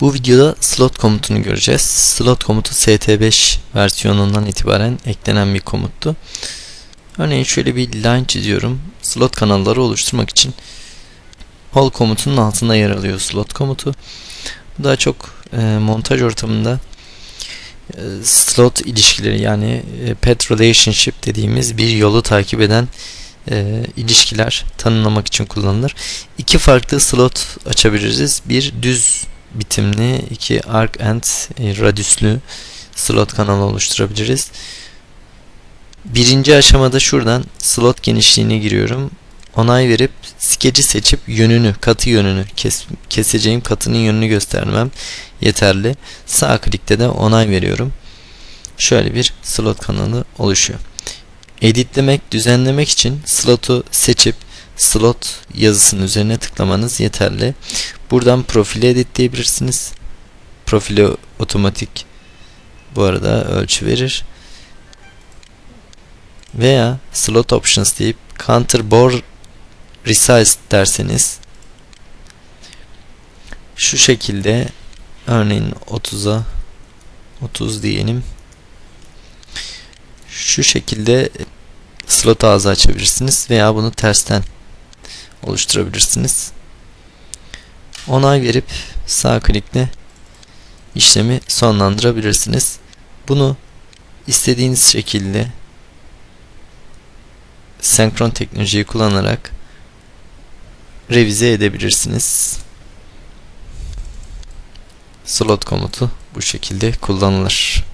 Bu videoda slot komutunu göreceğiz. Slot komutu ST5 versiyonundan itibaren eklenen bir komuttu. Örneğin şöyle bir line çiziyorum. Slot kanalları oluşturmak için hol komutunun altında yer alıyor slot komutu. Bu daha çok e, montaj ortamında e, slot ilişkileri yani e, path relationship dediğimiz bir yolu takip eden e, ilişkiler tanımlamak için kullanılır. İki farklı slot açabiliriz. Bir düz bitimli, iki arc and e, radius'lü slot kanalı oluşturabiliriz. Birinci aşamada şuradan slot genişliğine giriyorum. Onay verip skeci seçip yönünü, katı yönünü, kes, keseceğim katının yönünü göstermem yeterli. Sağ klikte de onay veriyorum. Şöyle bir slot kanalı oluşuyor. Editlemek, düzenlemek için slotu seçip slot yazısının üzerine tıklamanız yeterli. Buradan profili editleyebilirsiniz. Profili otomatik bu arada ölçü verir. Veya slot options deyip counter bore resize derseniz şu şekilde örneğin 30'a 30 diyelim şu şekilde slot ağzı açabilirsiniz veya bunu tersten oluşturabilirsiniz. Onay verip sağ klikle işlemi sonlandırabilirsiniz. Bunu istediğiniz şekilde senkron teknolojiyi kullanarak revize edebilirsiniz. Slot komutu bu şekilde kullanılır.